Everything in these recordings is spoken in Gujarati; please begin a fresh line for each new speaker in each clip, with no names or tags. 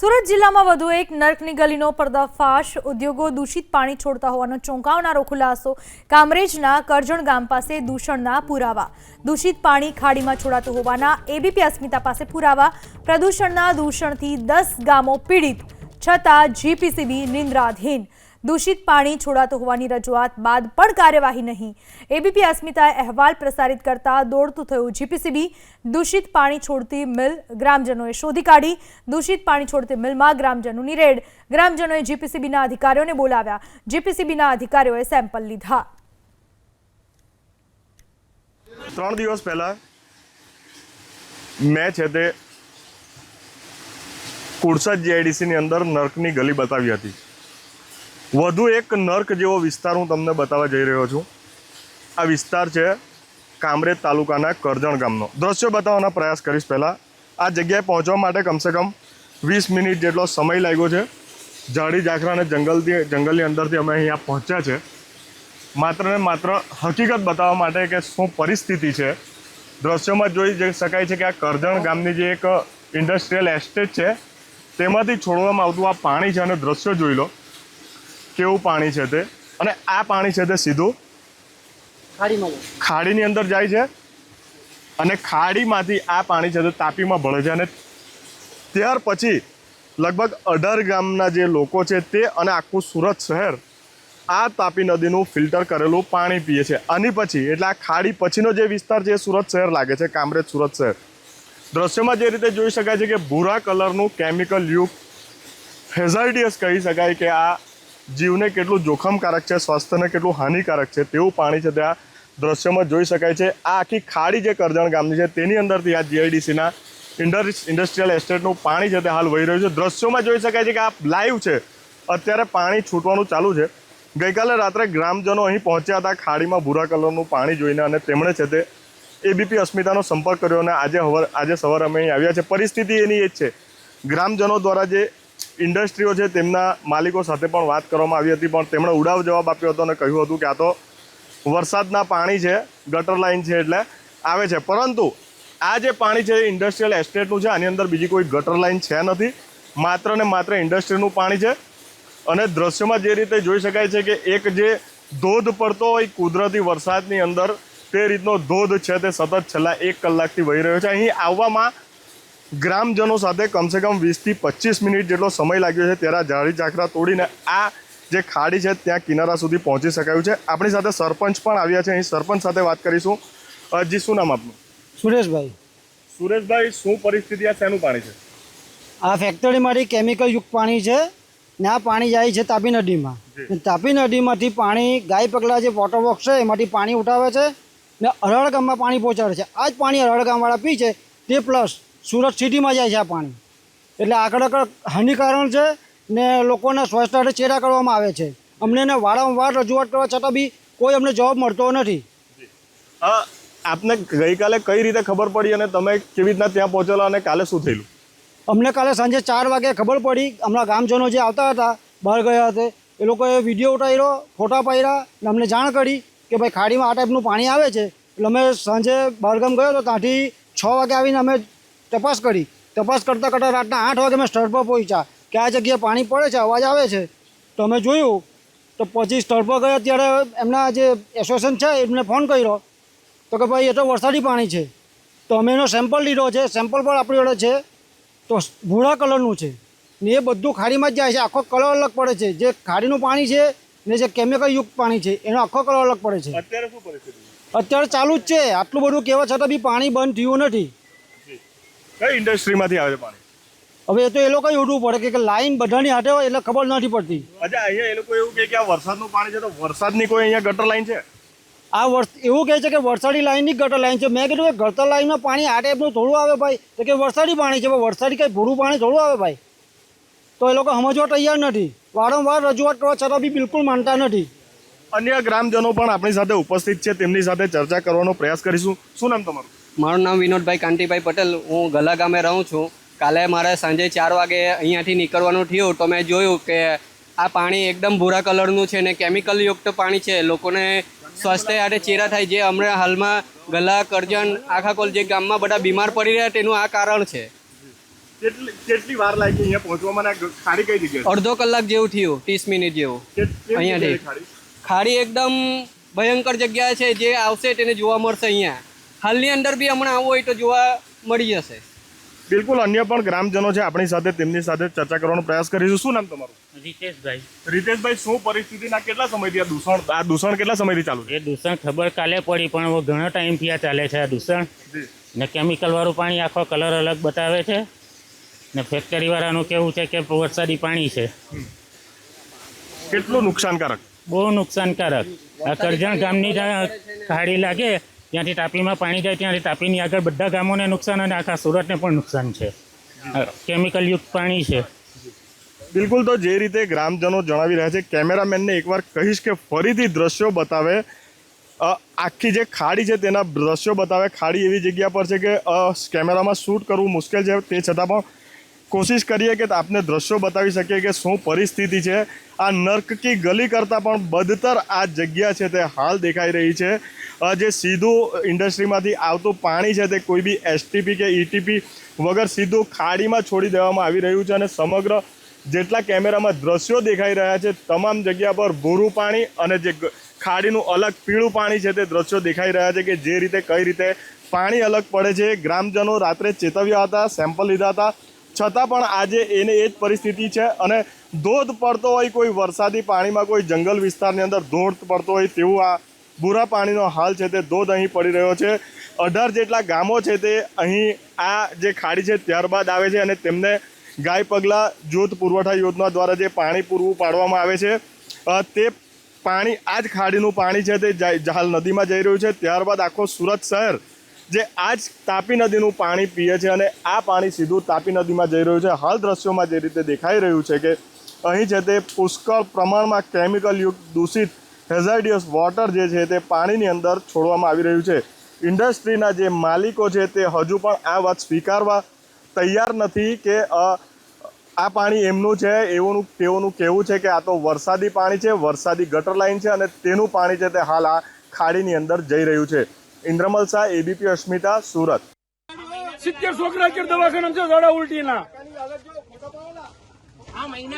સુરત જિલ્લામાં વધુ એક નર્કની ગલીનો પર્દાફાશ. ઉદ્યોગો દૂષિત પાણી છોડતા હોવાનો ચોંકાવનારો ખુલાસો. કામરેજના કરજણ ગામ પાસે દૂષણના પુરાવા. દૂષિત પાણી ખાડીમાં છોડાતું હોવાના એબીપી અસ્મિતા પાસે પુરાવા. પ્રદૂષણના દૂષણથી દસ ગામો પીડિત, છતાં જીપીસીબી નિંદ્રાધીન. દૂષિત પાણી છોડાતું હોવાની રજૂઆત બાદ પણ કાર્યવાહી નહીં. એબીપી અસ્મિતાએ અહેવાલ પ્રસારિત કરતા દોડતું થયું. જીપીસીબી દૂષિત પાણી છોડતી મિલ ગ્રામજનોએ શોધી કાઢી. દૂષિત પાણી છોડતી મિલમાં ગ્રામજનોની રેડ. ગ્રામજનોએ જીપીસીબીના અધિકારીઓને બોલાવ્યા. જીપીસીબીના અધિકારીઓએ સેમ્પલ લીધા.
ત્રણ દિવસ પહેલા મેં છે તે કુડસદ જીઆઈડીસીની અંદર નર્કની ગલી બતાવી હતી. વધુ એક નર્ક જેવો વિસ્તાર હું તમને બતાવવા જઈ રહ્યો છું. આ વિસ્તાર છે કામરેજ તાલુકાના કરજણ ગામનો. દ્રશ્યો બતાવવાના પ્રયાસ કરીશ પહેલાં. આ જગ્યાએ પહોંચવા માટે કમસે કમ વીસ મિનિટ જેટલો સમય લાગ્યો છે. ઝાડી ઝાખરા અને જંગલથી, જંગલની અંદરથી અમે અહીંયા પહોંચ્યા છે. માત્ર ને માત્ર હકીકત બતાવવા માટે કે શું પરિસ્થિતિ છે. દ્રશ્યોમાં જઈ શકાય છે કે આ કરજણ ગામની જે એક ઇન્ડસ્ટ્રીયલ એસ્ટેટ છે, તેમાંથી છોડવામાં આવતું આ પાણી છે અને દ્રશ્યો જોઈ લો. કેવું પાણી છે તે? અને આ પાણી છે તે સીધું ખાડીની અંદર જાય છે અને ખાડીમાંથી આ પાણી છે તે તાપીમાં ભળે છે અને ત્યાર પછી લગભગ અઢાર ગામના જે લોકો છે તે અને આખું સુરત શહેર આ તાપી નદીનું ફિલ્ટર કરેલું પાણી પીએ છે. આની પછી એટલે આ ખાડી પછીનો જે વિસ્તાર છે એ સુરત શહેર લાગે છે કામરેજ સુરત શહેર. દ્રશ્યમાં જે રીતે જોઈ શકાય છે કે ભૂરા કલરનું કેમિકલ યુગ હેઝાઇડિયસ કહી શકાય કે આ જીવને કેટલું જોખમકારક છે, સ્વાસ્થ્યને કેટલું હાનિકારક છે તેવું પાણી છે ત્યાં દ્રશ્યમાં જોઈ શકાય છે. આ આખી ખાડી જે કરજણ ગામની છે તેની અંદરથી આ જીઆઈડીસીના ઇન્ડસ્ટ્રીયલ એસ્ટેટનું પાણી છે તે હાલ વહી રહ્યું છે. દ્રશ્યોમાં જોઈ શકાય છે કે આ લાઈવ છે. અત્યારે પાણી છૂટવાનું ચાલુ છે. ગઈકાલે રાત્રે ગ્રામજનો અહીં પહોંચ્યા હતા ખાડીમાં ભૂરા કલરનું પાણી જોઈને અને તેમણે છે તે એબીપી અસ્મિતાનો સંપર્ક કર્યો અને આજે હવર, આજે સવારે અમે અહીં આવ્યા છે. પરિસ્થિતિ એની એ જ છે. ગ્રામજનો દ્વારા જે ઇન્ડસ્ટ્રીઓ છે, તેમના માલિકો સાથે પણ વાત કરવામાં આવી હતી, પણ તેમણે ઉડાવ જવાબ આપ્યો હતો અને કહ્યું હતું કે આ તો વરસાદના પાણી છે, ગટર લાઈન છે એટલે આવે છે. પરંતુ આ જે પાણી છે ઇન્ડસ્ટ્રીયલ એસ્ટેટનું છે, આની અંદર બીજી કોઈ ગટર લાઈન છે નથી. માત્ર ને માત્ર ઇન્ડસ્ટ્રીનું પાણી છે. અને દ્રશ્યમાં જે રીતે જોઈ શકાય છે કે એક જે ધોધ પડતો હોય કુદરતી વરસાદની અંદર, તે રીતનો ધોધ છે, તે સતત છેલ્લા એક કલાકથી વહી રહ્યો છે. અહીં આવવામાં ગ્રામજનો સાથે કમસે કમ વીસથી પચીસ મિનિટ જેટલો સમય લાગ્યો છે ત્યારે ઝાડી ઝાખરા તોડીને આ જે ખાડી છે ત્યાં કિનારા સુધી પહોંચી શકાયું છે. આપણી સાથે સરપંચ પણ આવ્યા છે. અહીં સરપંચ સાથે વાત કરીશું. હજી જી શું નામ આપનું?
સુરેશભાઈ.
સુરેશભાઈ શું પરિસ્થિતિ આ? શેનું પાણી છે?
આ ફેક્ટરીમાંથી કેમિકલ યુક્ત પાણી છે ને આ પાણી જાય છે તાપી નદીમાં. તાપી નદીમાંથી પાણી ગાય પગલા જે વોટર બોક્સ છે એમાંથી પાણી ઉઠાવે છે ને અરળ ગામમાં પાણી પહોંચાડે છે. આ જ પાણી અરળ ગામવાળા પી છે. તે પ્લસ સુરત સિટીમાં જાય છે આ પાણી. એટલે આગળ આગળ હાનિકારક છે ને લોકોને સ્વચ્છતાને ચેરા કરવામાં આવે છે. અમને એને વારંવાર રજૂઆત કરવા છતાં બી કોઈ અમને જવાબ મળતો નથી.
આપને ગઈકાલે કઈ રીતે ખબર પડી અને તમે કેવી રીતના ત્યાં પહોંચેલા અને કાલે શું થયેલું?
અમને કાલે સાંજે ચાર વાગે ખબર પડી. હમણાં ગામજનો જે આવતા હતા બહાર ગયા હતા એ લોકોએ વીડિયો ઉતાર્યો ફોટા પાડ્યા અને અમને જાણ કરી કે ભાઈ ખાડીમાં આ ટાઈપનું પાણી આવે છે. એટલે અમે સાંજે બહારગામ ગયો તો ત્યાંથી છ વાગે આવીને અમે તપાસ કરી. તપાસ કરતાં કરતાં રાતના આઠ વાગે મેં સ્થળ પર પહોંચ્યા. કે આ જગ્યાએ પાણી પડે છે અવાજ આવે છે. તો અમે જોયું તો પછી સ્થળ પર ગયા ત્યારે એમના જે એસોસિએશન છે એમને ફોન કર્યો. તો કે ભાઈ એ તો વરસાદી પાણી છે. તો અમે એનો સેમ્પલ લીધો છે. સેમ્પલ પણ આપણી જોડે છે. તો ભૂરા કલરનું છે. ને એ બધું ખાડીમાં જ જાય છે. આખો કલર અલગ પડે છે. જે ખાડીનું પાણી છે ને જે કેમિકલ યુક્ત પાણી છે એનો આખો કલર અલગ પડે છે.
અત્યારે શું પરિસ્થિતિ?
અત્યારે ચાલુ જ છે. આટલું બધું કહેવા છતાં બી પાણી બંધ થયું નથી.
કઈ ઇન્ડસ્ટ્રીમાંથી આવે છે પાણી?
હવે એ તો એ લોકો શોધવું પડે કે- કે લાઈન બધાની હાથે હોય એટલે ખબર નથી પડતી.
અચ્છા અહીંયા એ લોકો એવું કહે કે આ વરસાદનું પાણી છે તો વરસાદની કોઈ અહીંયા ગટર લાઈન છે?
આ વર્ષ એવું કહે છે કે વરસાદી લાઈનની ગટર લાઈન છે. મેં કીધું કે ગટર લાઈનમાં પાણી આ ટાઈપનું થોડું આવે ભાઈ. તો કે વરસાદી પાણી છે વરસાદી કંઈ ભૂરું પાણી થોડું આવે ભાઈ. તો એ લોકો સમજવા તૈયાર નથી. વારંવાર રજૂઆત કરવા છતાં બી બિલકુલ માનતા નથી.
અન્ય ગ્રામજનો પણ આપણી સાથે ઉપસ્થિત છે. તેમની સાથે ચર્ચા કરવાનો પ્રયાસ કરીશું. શું નામ તમારું?
મારું નામ વિનોદભાઈ કાંતિભાઈ પટેલ. હું ગલા ગામે રહું છું. કાલે મારે સાંજે ચાર વાગે અહીંયાથી નીકળવાનું થયું તો મેં જોયું કે આ પાણી એકદમ ભૂરા કલરનું છે ને કેમિકલ યુક્ત પાણી છે. લોકોને સ્વાસ્થ્ય માટે ચેરા થાય જે હમણાં હાલમાં ગલા કરજણ આખા કોલ જે ગામમાં બધા બીમાર પડી રહ્યા તેનું આ કારણ છે.
કેટલી કેટલી વાર લાગી અહીંયા પહોંચવામાં ખાડી કઈ જગ્યાએ?
અડધો કલાક જેવું થયું ત્રીસ મિનિટ જેવું. અહીંયાથી.
ખાડી
એકદમ ભયંકર જગ્યા છે. જે આવશે તેને જોવા મળશે અહીંયા. હાલની અંદર બી હમણાં આવવું હોય તો જોવા મળી જશે.
બિલકુલ અન્ય પણ ગ્રામજનો છે આપણી સાથે તેમની સાથે ચર્ચા કરવાનો પ્રયાસ કરીશું. શું નામ તમારું?
રીતેશભાઈ.
રીતેશભાઈ શું પરિસ્થિતિના કેટલા સમયથી આ દૂષણ આ દૂષણ કેટલા સમયથી ચાલુ છે?
એ દૂષણ ખબર કાલે પડી પણ હવે ઘણો ટાઈમથી આ ચાલે છે આ દૂષણ.
જી.
ને કેમિકલવાળું પાણી આખો કલર અલગ બતાવે છે. ને ફેક્ટરીવાળાનું કેવું છે કે વરસાદી પાણી છે.
કેટલું નુકસાનકારક?
બહુ નુકસાનકારક. આ કરજણ ગામની જ્યાં ખાડી લાગે ત્યાંથી તાપીમાં પાણી જાય, ત્યાંથી તાપીની આગળ બધા ગામોને નુકસાન અને આખા સુરતને પણ નુકસાન છે. કેમિકલયુક્ત પાણી છે.
બિલકુલ તો જે રીતે ગ્રામજનો જણાવી રહ્યા છે, કેમેરામેનને એકવાર કહીશ કે ફરીથી દ્રશ્યો બતાવે. આખી જે ખાડી છે તેના દ્રશ્યો બતાવે. ખાડી એવી જગ્યા પર છે કે કેમેરામાં શૂટ કરવું મુશ્કેલ છે, તે છતાં પણ કોશિશ કરીએ કે આપને દ્રશ્યો બતાવી શકીએ કે શું પરિસ્થિતિ છે. આ નર્ક કી ગલી કરતાં પણ બદતર આ જગ્યા છે તે હાલ દેખાઈ રહી છે. જે સીધું ઇન્ડસ્ટ્રીમાંથી આવતું પાણી છે તે કોઈ બી એસટીપી કે ઈટીપી વગર સીધું ખાડીમાં છોડી દેવામાં આવી રહ્યું છે અને સમગ્ર જેટલા કેમેરામાં દ્રશ્યો દેખાઈ રહ્યા છે તમામ જગ્યા પર ભૂરું પાણી અને જે ખાડીનું અલગ પીળું પાણી છે તે દ્રશ્યો દેખાઈ રહ્યા છે કે જે રીતે કઈ રીતે પાણી અલગ પડે છે. ગ્રામજનો રાત્રે ચેતવ્યા હતા સેમ્પલ લીધા હતા. છતાં પણ આજે એને એ જ પરિસ્થિતિ છે અને ધોધ પડતો હોય, કોઈ વરસાદી પાણીમાં, કોઈ જંગલ વિસ્તારની અંદર ધોધ પડતો હોય તેવું આ બુરા પાણીનો હાલ છે તે ધોધ અહીં પડી રહ્યો છે. અઢાર જેટલા ગામો છે તે અહીં આ જે ખાડી છે ત્યારબાદ આવે છે અને તેમને ગાય પગલા, જૂથ પુરવઠા યોજના દ્વારા જે પાણી પૂરવું પાડવામાં આવે છે તે પાણી, આ જ ખાડીનું પાણી છે તે જાય- હાલ નદીમાં જઈ રહ્યું છે. ત્યારબાદ આખો સુરત શહેર જે આ જ તાપી નદીનું પાણી પીએ છે અને આ પાણી સીધું તાપી નદીમાં જઈ રહ્યું છે. હાલ દ્રશ્યોમાં જે રીતે દેખાઈ રહ્યું છે કે અહીં છે તે પુષ્કળ પ્રમાણમાં કેમિકલયુક્ત દૂષિત હેઝાર્ડિયસ વોટર જે છે તે પાણીની અંદર છોડવામાં આવી રહ્યું છે. ઇન્ડસ્ટ્રીના જે માલિકો છે તે હજુ પણ આ વાત સ્વીકારવા તૈયાર નથી કે આ પાણી એમનું છે એવું તેઓનું કહેવું છે કે આ તો વરસાદી પાણી છે, વરસાદી ગટર લાઈન છે અને તેનું પાણી છે તે હાલ આ ખાડીની અંદર જઈ રહ્યું છે. ઇન્દ્રમલ શાહ એબીપી અસ્મિતા, સુરત.
સિત્તેર છોકરા કે દવાખાના છે ઝાડા ઉલટીના.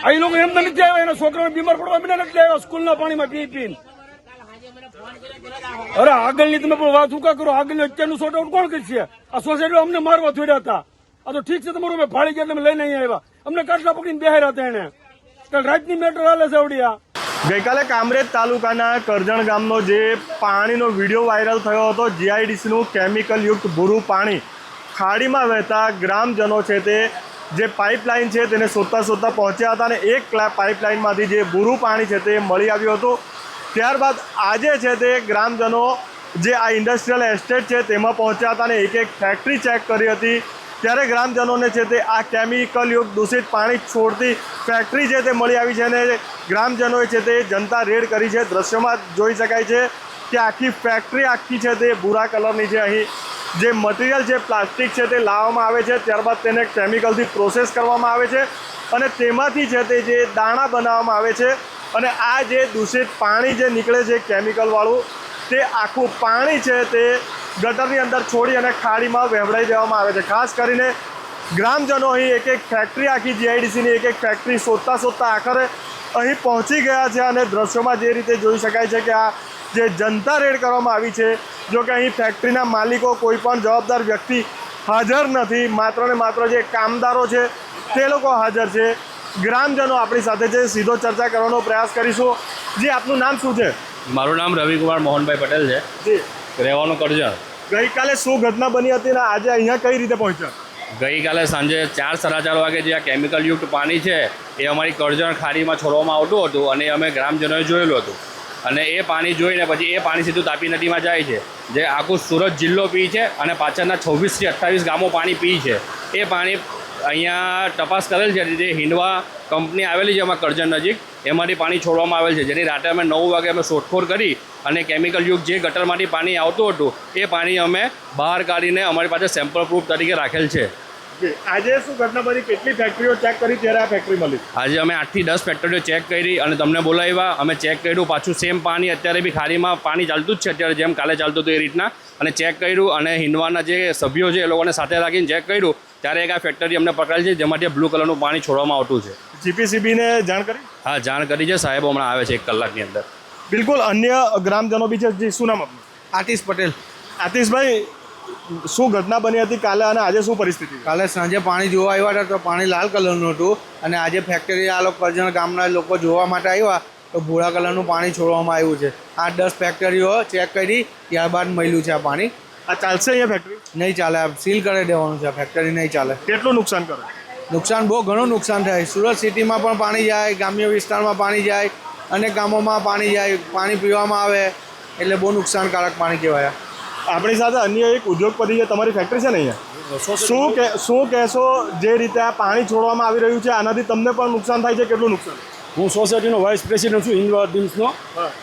આ લોકો એમ નથી આવ્યા, એના છોકરાને બીમાર પડવા બિના નથી આવ્યા, સ્કૂલના પાણીમાં પી પીને. અરે આગળની તમે પણ વાત ઉકા કરો, આગળની અત્યારનું શોર્ટ આઉટ કોણ કરશે? આ સોસાયટી અમને મારવા થોડ્યા હતા. આ તો ઠીક છે તમારું, અમે ફાળી ગયા તમે લઈને અહીંયા આવ્યા. અમને કાટલા પકડીને બેહાર્યા હતા એને. રાતની મેટર હાલે છે આવડી આ.
ગઈકાલે કામરેજ તાલુકાના કરજણ ગામનો જે પાણીનો વીડિયો વાયરલ થયો હતો, જીઆઈડીસીનું કેમિકલયુક્ત ભૂરું પાણી ખાડીમાં વહેતા ગ્રામજનો છે તે જે પાઇપલાઇન છે તેને શોધતા શોધતા પહોંચ્યા હતા અને એક પાઇપલાઇનમાંથી જે ભૂરું પાણી છે તે મળી આવ્યું હતું. ત્યારબાદ આજે છે તે ગ્રામજનો જે આ ઇન્ડસ્ટ્રીયલ એસ્ટેટ છે તેમાં પહોંચ્યા હતા અને એક એક ફેક્ટરી ચેક કરી હતી. ત્યારે ગ્રામજનોને છે તે આ કેમિકલયુક્ત દૂષિત પાણી છોડતી ફેક્ટરી છે તે મળી આવી છે અને ગ્રામજનોએ છે તે જનતા રેડ કરી છે. દ્રશ્યમાં જોઈ શકાય છે કે આખી ફેક્ટરી આખી છે તે ભૂરા કલરની છે અહીં જે મટીરિયલ છે પ્લાસ્ટિક છે તે લાવવામાં આવે છે. ત્યારબાદ તેને કેમિકલથી પ્રોસેસ કરવામાં આવે છે અને તેમાંથી છે તે જે દાણા બનાવવામાં આવે છે અને આ જે દૂષિત પાણી જે નીકળે છે કેમિકલવાળું તે આખું પાણી છે તે ગટરની અંદર છોડી અને ખાડીમાં વહેવડાઈ દેવામાં આવે છે. ખાસ કરીને ગ્રામજનો અહીં એક એક ફેક્ટરી આખી જીઆઈડીસીની એક એક ફેક્ટરી શોધતા શોધતા આખરે અહીં પહોંચી ગયા છે અને દ્રશ્યોમાં જે રીતે જોઈ શકાય છે કે આ જે જનતા રેડ કરવામાં આવી છે જો કે અહીં ફેક્ટરીના માલિકો કોઈ પણ જવાબદાર વ્યક્તિ હાજર નથી. માત્ર ને માત્ર જે કામદારો છે તે લોકો હાજર છે. ગ્રામજનો આપણી સાથે છે. સીધો ચર્ચા કરવાનો પ્રયાસ કરીશું. જે આપનું નામ શું છે?
મારું નામ રવિકુમાર મોહનભાઈ પટેલ છે.
જી.
રહેવાનું કરજણ
ગઈકાલે શું ઘટના બની હતી ને આજે અહીંયા કઈ રીતે પહોંચ્યા?
ગઈકાલે સાંજે ચાર સાડા ચાર વાગે જે આ કેમિકલયુક્ત પાણી છે એ અમારી કરજણ ખાડીમાં છોડવામાં આવતું હતું અને અમે ગ્રામજનોએ જોયેલું હતું. અને એ પાણી જોઈને પછી એ પાણી સીધું તાપી નદીમાં જાય છે. જે આખું સુરત જિલ્લો પી છે અને પાછળના છવ્વીસથી અઠ્ઠાવીસ ગામો પાણી પી છે. એ પાણી અહીંયા તપાસ કરેલ છે જે હિંડવા કંપની આવેલી છે એમાં કરજણ નજીક. એમાંથી પાણી છોડવામાં આવેલ છે. જેની રાતે અમે નવ વાગે અમે શોધખોળ કરી અને કેમિકલયુક્ત જે ગટરમાંથી પાણી આવતું હતું એ પાણી અમે બહાર કાઢીને અમારી પાસે સેમ્પલ પ્રૂફ તરીકે રાખેલ છે.
આજે શું ઘટના બની? કેટલી ફેક્ટરીઓ ચેક કરી ત્યારે આ ફેક્ટરી મળી?
આજે અમે આઠથી દસ ફેક્ટરીઓ ચેક કરી અને તમને બોલાવ્યા. અમે ચેક કર્યું પાછું સેમ પાણી અત્યારે બી ખારીમાં પાણી ચાલતું જ છે. અત્યારે જેમ કાલે ચાલતું હતું એ રીતના. અને ચેક કર્યું અને હિન્દવાના જે સભ્યો છે એ લોકોને સાથે રાખીને ચેક કર્યું. ત્યારે એક આ ફેક્ટરી અમને પકડાયેલ છે જેમાંથી બ્લુ કલરનું પાણી છોડવામાં આવતું છે.
જીપીસીબીને જાણ કરી?
હા જાણ કરી છે. સાહેબ હમણાં આવે છે એક કલાકની અંદર.
બિલકુલ અન્ય ગ્રામજનો બી છે જે શું નામ આપનું?
આતિશ પટેલ.
આતિશભાઈ શું ઘટના બની હતી કાલે અને આજે શું પરિસ્થિતિ
કાલે સાંજે પાણી જોવા આવ્યા હતા તો પાણી લાલ કલરનું હતું અને આજે ફેક્ટરી આ લોકો કરજણ ગામના લોકો જોવા માટે આવ્યા તો ભૂરા કલરનું પાણી છોડવામાં આવ્યું છે. આ દસ ફેક્ટરીઓ ચેક કરી ત્યારબાદ મળ્યું છે આ પાણી.
આ ચાલશે અહીંયા ફેક્ટરી
નહીં ચાલે સીલ કરી દેવાનું છે. આ ફેક્ટરી નહીં ચાલે.
કેટલું નુકસાન કરે?
નુકસાન બહુ ઘણું નુકસાન થાય. સુરત સિટીમાં પણ પાણી જાય ગ્રામ્ય વિસ્તારમાં પાણી જાય અનેક ગામોમાં પાણી જાય પાણી પીવામાં આવે એટલે બહુ નુકસાનકારક પાણી કહેવાય.
આપણી સાથે અન્ય એક ઉદ્યોગપતિ છે તમારી ફેક્ટરી છે ને અહીંયા? શું કે શું કહેશો જે રીતે આ પાણી છોડવામાં આવી રહ્યું છે? આનાથી તમને પણ નુકસાન થાય છે કેટલું નુકસાન?
હું સોસાયટીનો વાઇસ પ્રેસિડેન્ટ છું હિન્દવા ટીમ્સનો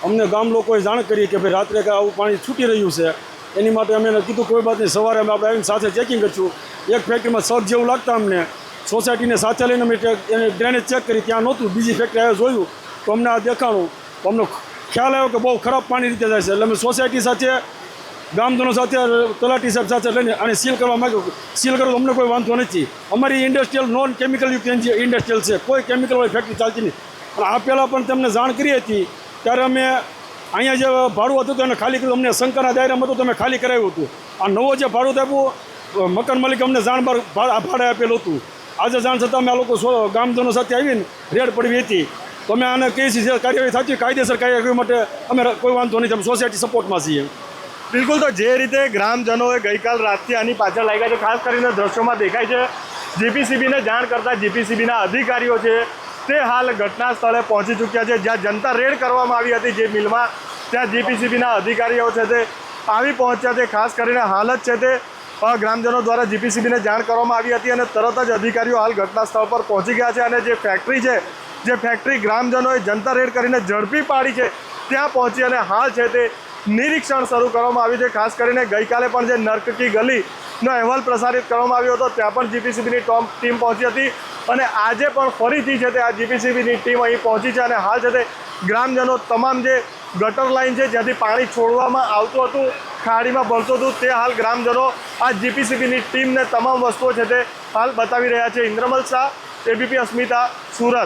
અમને ગામ લોકોએ જાણ કરી કે ભાઈ રાત્રે કે આવું પાણી છૂટી રહ્યું છે. એની માટે અમે કીધું કોઈ વાત નહીં સવારે અમે આપણે આવીને સાથે ચેકિંગ કરશું. એક ફેક્ટરીમાં સગ જેવું લાગતા અમને. સોસાયટીને સાથે લઈને અમે એને ડ્રેનેજ ચેક કરી, ત્યાં નહોતું. બીજી ફેક્ટરી આવે જોયું. તો અમને આ દેખાણું. તો અમને ખ્યાલ આવ્યો કે બહુ ખરાબ પાણી રીતે જાય છે. એટલે અમે સોસાયટી સાથે, ગામજનો સાથે, તલાટી સાહેબ સાથે લઈને અને સીલ કરવા માગ્યો. સીલ કરો તો અમને કોઈ વાંધો નથી. અમારી ઇન્ડસ્ટ્રીયલ નોન કેમિકલ યુક્ત ઇન્ડસ્ટ્રીયલ છે. કોઈ કેમિકલવાળી ફેક્ટરી ચાલતી નહીં. પણ આ પહેલાં પણ તેમને જાણ કરી હતી. ત્યારે અમે અહીંયા જે ભાડું હતું તેને ખાલી કર્યું. અમને શંકરના દાયરામાં હતું તમે ખાલી કરાવ્યું હતું. આ નવો જે ભાડું આપ્યું, મકાન માલિક અમને જાણ ભાડે આપેલું હતું. આજે જાણ છતાં અમે આ લોકો ગામજનો સાથે આવીને રેડ પડવી હતી. તો અમે આને કહીએ છીએ કાર્યવાહી થતી કાયદેસર કાર્યવાહી માટે અમે કોઈ વાંધો નથી અમે સોસાયટી સપોર્ટમાં છીએ.
બિલકુલ, તો જે રીતે ગ્રામજનોએ ગઈકાલ રાતથી આની પાછળ લાગ્યા છે, ખાસ કરીને દ્રશ્યોમાં દેખાય છે, જીપીસીબીને જાણ કરતા જીપીસીબીના અધિકારીઓ છે, તે હાલ ઘટના સ્થળે પહોંચી ચૂક્યા છે, જ્યાં જનતા રેડ કરવામાં આવી હતી, જે મિલમાં ત્યાં જીપીસીબીના અધિકારીઓ છે તે આવી પહોંચ્યા છે, ખાસ કરીને હાલ જ છે તે ગ્રામજનો દ્વારા જીપીસીબીને જાણ કરવામાં આવી હતી અને તરત જ અધિકારીઓ હાલ ઘટના સ્થળ પર પહોંચી ગયા છે અને જે ફેક્ટરી છે, જે ફેક્ટરી ગ્રામજનોએ જનતા રેડ કરીને ઝડપી પાડી છે, ત્યાં પહોંચી અને હાલ છે તે નિરીક્ષણ શરૂ કરવામાં આવ્યું છે. ખાસ કરીને ગઈકાલે પણ જે નર્કકી ગલીનો અહેવાલ પ્રસારિત કરવામાં આવ્યો હતો, ત્યાં પણ જીપીસીબીની ટોમ, ટીમ પહોંચી હતી અને આજે પણ ફરીથી છે તે આ જીપીસીબીની ટીમ અહીં પહોંચી છે અને હાલ છે તે ગ્રામજનો તમામ જે ગટર લાઇન છે, જ્યાંથી પાણી છોડવામાં આવતું હતું ખાડીમાં ભરતું હતું. તે હાલ ગ્રામજનો આ જીપીસીબીની ટીમને તમામ વસ્તુઓ છે તે હાલ બતાવી રહ્યા છે. ઇન્દ્રમલ શાહ, એબીપી અસ્મિતા, સુરત.